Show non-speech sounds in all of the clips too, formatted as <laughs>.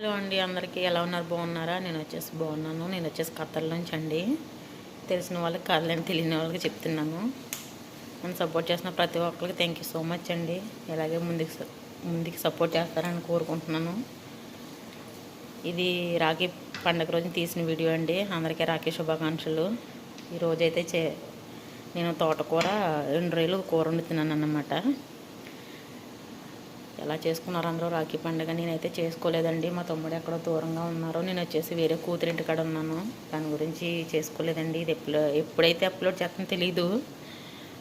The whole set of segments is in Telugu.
హలో అండి అందరికీ ఎలా ఉన్నారు? బాగున్నారా? నేను వచ్చేసి బాగున్నాను. నేను వచ్చేసి కత్తల నుంచి అండి. తెలిసిన వాళ్ళకి కాదులేని తెలియని వాళ్ళకి చెప్తున్నాను. నన్ను సపోర్ట్ చేసిన ప్రతి ఒక్కరికి థ్యాంక్ యూ సో మచ్ అండి. ఇలాగే ముందుకు ముందుకు సపోర్ట్ చేస్తారని కోరుకుంటున్నాను. ఇది రాఖీ పండగ రోజు తీసిన వీడియో అండి. అందరికీ రాఖీ శుభాకాంక్షలు. ఈరోజైతే చే నేను తోటకూర రెండు రోజులు కూర వండుతున్నాను అన్నమాట ఎలా చేసుకున్నారు అందరూ? రాఖీ పండుగ నేనైతే చేసుకోలేదండి. మా తమ్ముడు ఎక్కడో దూరంగా ఉన్నారు. నేను వచ్చేసి వేరే కూతురింటి కాడ ఉన్నాను. దాని గురించి చేసుకోలేదండి. ఇది ఎప్పుడు ఎప్పుడైతే అప్లోడ్ చేస్తానో తెలీదు.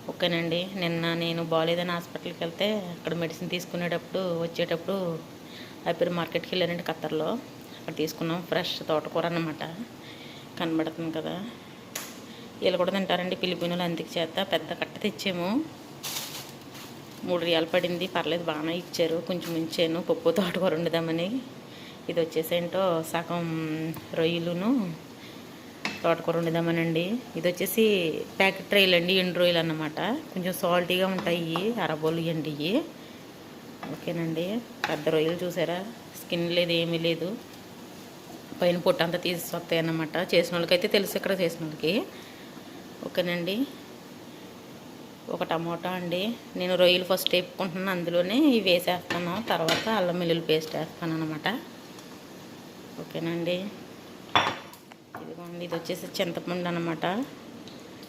ఓకేనండి. నిన్న నేను బాగాలేదని హాస్పిటల్కి వెళ్తే అక్కడ మెడిసిన్ తీసుకునేటప్పుడు వచ్చేటప్పుడు ఐపర్ మార్కెట్కి వెళ్ళానండి ఖత్తర్లో. అక్కడ తీసుకున్నాం. ఫ్రెష్ తోటకూర అనమాట కనబడుతుంది కదా. వీళ్ళు కూడా తింటారండి. పిలిపినులు అందుకు చేత. పెద్ద కట్ట తెచ్చాము. మూడు రియాలు పడింది. పర్లేదు బాగానే ఇచ్చారు. కొంచెం ఉంచాను. పప్పు తోటకూర వండుదామని. ఇది వచ్చేసి ఏంటో సగం రొయ్యలును తోటకూర వండుదామనండి. ఇది వచ్చేసి ప్యాకెట్ రొయ్యలు అండి ఎండు రొయ్యలు అన్నమాట. కొంచెం సాల్టీగా ఉంటాయి అరబోలు అండి ఇవి. ఓకేనండి. పెద్ద రొయ్యలు చూసారా? స్కిన్ లేదు ఏమీ లేదు. పైన పొట్టు అంతా తీసి వస్తాయి అన్నమాట చేసిన వాళ్ళకైతే తెలుసు ఇక్కడ చేసిన వాళ్ళకి ఓకేనండి. ఒక టమోటా అండి. నేను రొయ్యలు ఫస్ట్ వేపుకుంటున్నాను అందులోనే ఇవి వేసేస్తాను. తర్వాత అల్లం వెల్లుల్లి పేస్ట్ వేస్తాను అనమాట ఓకేనండి ఇదిగోండి ఇది వచ్చేసి చింతపండు అనమాట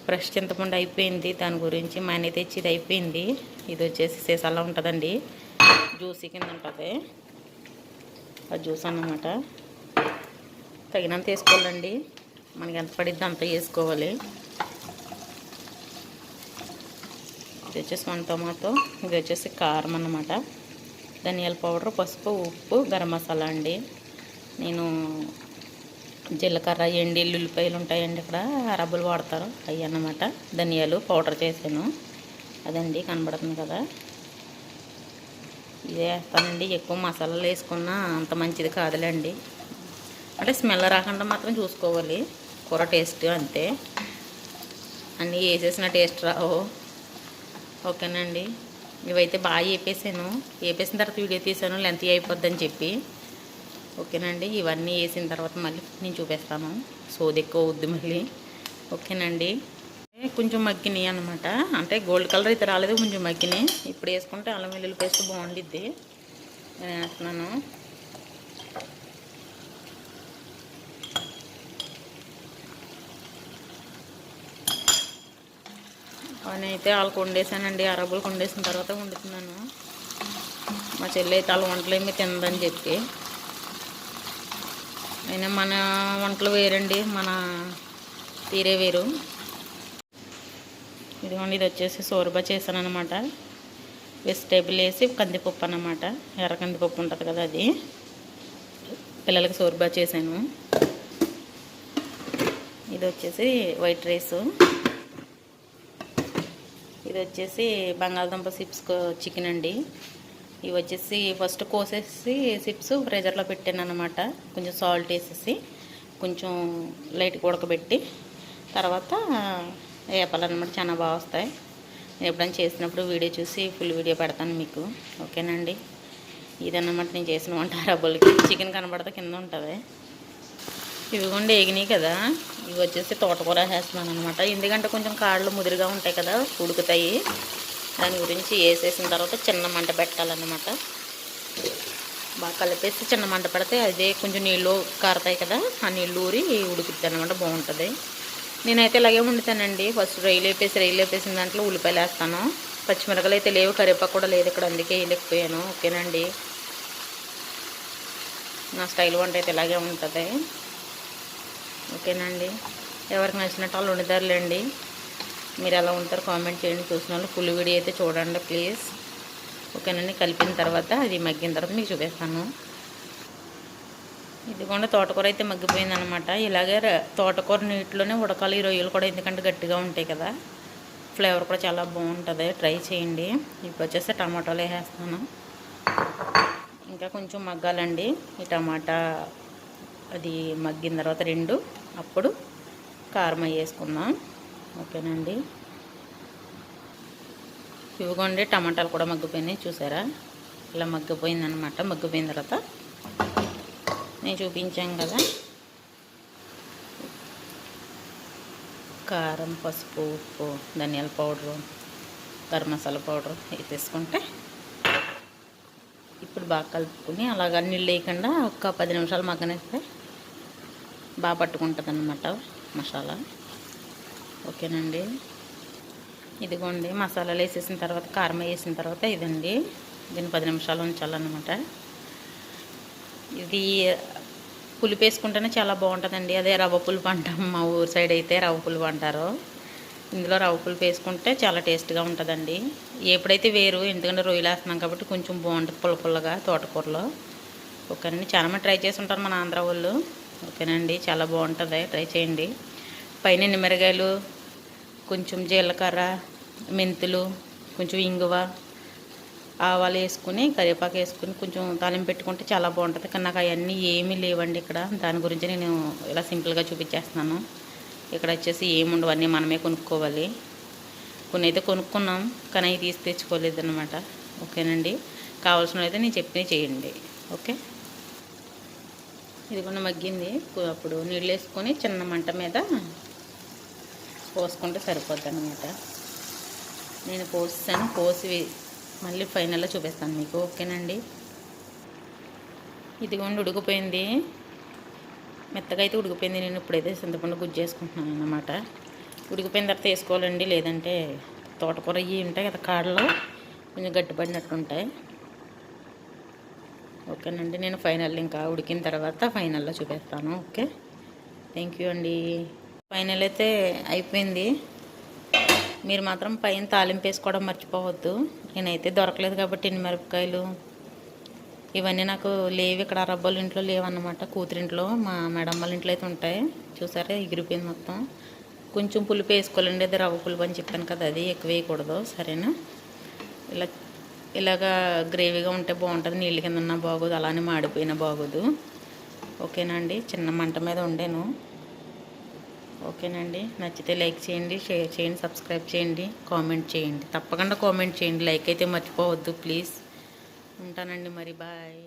ఫ్రెష్ చింతపండు అయిపోయింది. దాని గురించి మా ఆయన తెచ్చి ఇది అయిపోయింది. ఇది వచ్చేసి సీసాలో ఉంటుందండి. జ్యూసీ కింద ఉంటుంది ఆ జ్యూస్ అన్నమాట. తగినంత వేసుకోవాలండి. మనకి ఎంత పడిద్ది అంత వేసుకోవాలి. ఇది వచ్చేసి వన్ టొమాటో ఇది వచ్చేసి కారం అన్నమాట. ధనియాల పౌడర్ పసుపు ఉప్పు గరం మసాలా అండి. నేను జీలకర్ర ఎండి ఉల్లిపాయలు ఉంటాయండి ఇక్కడ. రబ్బులు వాడతారు. అవి అన్నమాట. ధనియాలు పౌడర్ చేశాను. అదండి కనబడుతుంది కదా. ఇదే వేస్తానండి. ఎక్కువ మసాలాలు వేసుకున్నా అంత మంచిది కాదులేండి. అంటే స్మెల్ రాకుండా మాత్రం చూసుకోవాలి. కూర టేస్ట్ అంతే. అన్నీ వేసేసిన టేస్ట్ రావు. ఓకేనండి. ఇవైతే బాగా వేపేసాను వేపేసిన తర్వాత వీడియో తీసాను. లెంత్ అయిపోద్దని చెప్పి. ఓకేనండి. ఇవన్నీ వేసిన తర్వాత మళ్ళీ నేను చూపిస్తాను. సోది ఎక్కువ వద్దు మళ్ళీ. ఓకేనండి. కొంచెం మగ్గినాయి అనమాట అంటే గోల్డ్ కలర్ అయితే రాలేదు. కొంచెం మగ్గినాయి. ఇప్పుడు వేసుకుంటే అల్లం వెల్లుల్లి పేస్ట్ బాగుండిద్ది. నేను వేస్తున్నాను? అవన్నీ అయితే వాళ్ళకి వండేసానండి అరబులకు వండేసిన తర్వాత వండుతున్నాను. మా చెల్లి అయితే వాళ్ళ వంటలు ఏమీ తినదని చెప్పి. అయినా మన వంటలు వేరండి మన తీరే వేరు. ఇదిగోండి ఇది వచ్చేసి సోరబా చేశాను అనమాట వెజిటేబుల్ వేసి కందిపప్పు అనమాట ఎర్ర కందిపప్పు ఉంటుంది కదా అది. పిల్లలకి సోర్బా చేశాను. ఇది వచ్చేసి వైట్ రైసు. ఇది వచ్చేసి బంగాళదుంప సిప్స్ చికెన్ అండి. ఇవి వచ్చేసి ఫస్ట్ కోసేసి సిప్స్ ఫ్రీజర్లో పెట్టాను అనమాట కొంచెం సాల్ట్ వేసేసి కొంచెం లైట్గా ఉడకబెట్టి తర్వాత వేపాలన్నమాట. చాలా బాగా వస్తాయి. నేను ఎప్పుడైనా చేసినప్పుడు వీడియో చూసి ఫుల్ వీడియో పెడతాను మీకు. ఓకేనండి ఇదన్నమాట నేను చేసిన వంట. <laughs> రబ్బులకి చికెన్ కనబడితే కింద ఉంటుంది. ఇవిగోండి ఎగినాయి కదా. ఇవి వచ్చేసి తోటకూర వేస్తున్నాను అనమాట ఎందుకంటే కొంచెం కాళ్ళు ముదిరిగా ఉంటాయి కదా ఉడుకుతాయి. దాని గురించి వేసేసిన తర్వాత చిన్న మంట పెట్టాలన్నమాట. బాగా కలిపేసి చిన్న మంట పెడితే అదే కొంచెం నీళ్ళు కారుతాయి కదా ఆ నీళ్ళు ఊరి ఉడుకుద్ది అనమాట బాగుంటుంది. నేనైతే ఇలాగే వండుతానండి. ఫస్ట్ రైలు వేపేసి రైలు వేపేసిన దాంట్లో ఉల్లిపాయలు వేస్తాను. పచ్చిమిరకలు అయితే లేవు కరివేపాకు కూడా లేదు ఇక్కడ అందుకే వేయలేకపోయాను. ఓకేనండి. నా స్టైల్ వంట అయితే ఇలాగే ఉంటుంది. ఓకేనండి. ఎవరికి నచ్చినట్టు వాళ్ళు వండుతారులేండి మీరు ఎలా ఉంటారు కామెంట్ చేయండి. చూసిన వాళ్ళు ఫుల్ వీడియో అయితే చూడండి ప్లీజ్. ఓకేనండి. కలిపిన తర్వాత అది మగ్గిన తర్వాత మీకు చూపిస్తాను. ఇదిగోండి తోటకూర అయితే మగ్గిపోయిందనమాట ఇలాగే తోటకూర నీటిలోనే ఉడకాలి. ఈ రొయ్యలు కూడా ఎందుకంటే గట్టిగా ఉంటాయి కదా. ఫ్లేవర్ కూడా చాలా బాగుంటుంది. ట్రై చేయండి. ఇప్పుడు వచ్చేసి టమాటాలు వేసేస్తాను. ఇంకా కొంచెం మగ్గాలండి. ఈ టమాటా అది మగ్గిన తర్వాత రెండు. అప్పుడు కారం వేసుకుందాం. ఓకేనండి. ఇవిగోండి టమాటాలు కూడా మగ్గిపోయినాయి చూసారా? ఇలా మగ్గిపోయిందనమాట మగ్గిపోయిన తర్వాత నేను చూపించాం కదా. కారం పసుపు ఉప్పు ధనియాల పౌడరు గరం మసాలా పౌడర్ వేసేసుకుంటే ఇప్పుడు బాగా కలుపుకుని అలాగ నీళ్ళు వేయకుండా ఒక పది నిమిషాలు మగ్గనిస్తే బాగా పట్టుకుంటుంది అన్నమాట మసాలా. ఓకేనండి? ఇదిగోండి మసాలాలు వేసేసిన తర్వాత కారం వేసిన తర్వాత ఇదండి. దీన్ని పది నిమిషాలు ఉంచాలన్నమాట. ఇది పులుపు వేసుకుంటేనే చాలా బాగుంటుందండి. అదే రవ్వ పులుపు అంటాం మా ఊరు సైడ్ అయితే రవ్వ పులుపు అంటారు. ఇందులో రవ్వ పులుపు వేసుకుంటే చాలా టేస్ట్గా ఉంటుందండి. ఎప్పుడైతే వేరు ఎందుకంటే రొయ్యలు వేస్తున్నాం కాబట్టి కొంచెం బాగుంటుంది పుల్ల పుల్లగా తోటకూరలో. ఓకేనండి చాలా మంది ట్రై చేసి ఉంటారు మన ఆంధ్ర వాళ్ళు. ఓకేనండి చాలా బాగుంటుంది. ట్రై చేయండి. పైన నిమ్మరకాయలు కొంచెం జీలకర్ర మెంతులు కొంచెం ఇంగువ ఆవాలు వేసుకుని కరివేపాకు వేసుకుని కొంచెం తాలింపు పెట్టుకుంటే చాలా బాగుంటుంది. కానీ నాకు అవన్నీ ఏమీ లేవండి ఇక్కడ. దాని గురించి నేను ఇలా సింపుల్గా చూపించేస్తున్నాను. ఇక్కడ వచ్చేసి ఏముండవు అన్నీ మనమే కొనుక్కోవాలి. కొన్ని అయితే కొనుక్కున్నాం కానీ అవి తీసి తెచ్చుకోలేదు అనమాట ఓకేనండి. కావాల్సిన అయితే నేను చెప్పినవి చేయండి. ఓకే? ఇది కూడా మగ్గింది. అప్పుడు నీళ్ళు వేసుకొని చిన్న మంట మీద పోసుకుంటే సరిపోద్ది అనమాట నేను పోసాను పోసి మళ్ళీ ఫైనల్లో చూపిస్తాను మీకు. ఓకేనండి? ఇదిగోండి ఉడికిపోయింది. మెత్తగా అయితే ఉడికిపోయింది. నేను ఇప్పుడైతే చింతపండు గుజ్జు చేసుకుంటున్నాను అనమాట ఉడికిపోయిన తర్వాత వేసుకోవాలండి. లేదంటే తోటకూర ఇవి ఉంటాయి కదా కాడలో కొంచెం గట్టిపడినట్టు ఉంటాయి. ఓకేనండి నేను ఫైనల్ ఇంకా ఉడికిన తర్వాత ఫైనల్లో చూపిస్తాను ఓకే? థ్యాంక్ యూ అండి. ఫైనల్ అయితే అయిపోయింది. మీరు మాత్రం పైన తాలింపు వేసుకోవడం మర్చిపోవద్దు. నేనైతే దొరకలేదు కాబట్టి మిరపకాయలు ఇవన్నీ నాకు లేవు. ఇక్కడ రబ్బలు ఇంట్లో లేవన్నమాట కూతురింట్లో. మా మేడం వాళ్ళ ఇంట్లో అయితే ఉంటాయి. చూసారా ఎగిరిపోయింది మొత్తం. కొంచెం పులుపు వేసుకోవాలండి అది రవ్వ పులుపు అని చెప్పాను కదా అది ఎక్కువ వేయకూడదు. సరేనా? ఇలా ఇలాగా గ్రేవీగా ఉంటే బాగుంటుంది నీళ్ళ కింద ఉన్నా బాగోదు అలానే మాడిపోయినా బాగోదు. ఓకేనా అండి చిన్న మంట మీద ఉండేను. ఓకేనండి? నచ్చితే లైక్ చేయండి షేర్ చేయండి సబ్స్క్రైబ్ చేయండి కామెంట్ చేయండి. తప్పకుండా కామెంట్ చేయండి. లైక్ అయితే మర్చిపోవద్దు ప్లీజ్. ఉంటానండి మరి. బాయ్.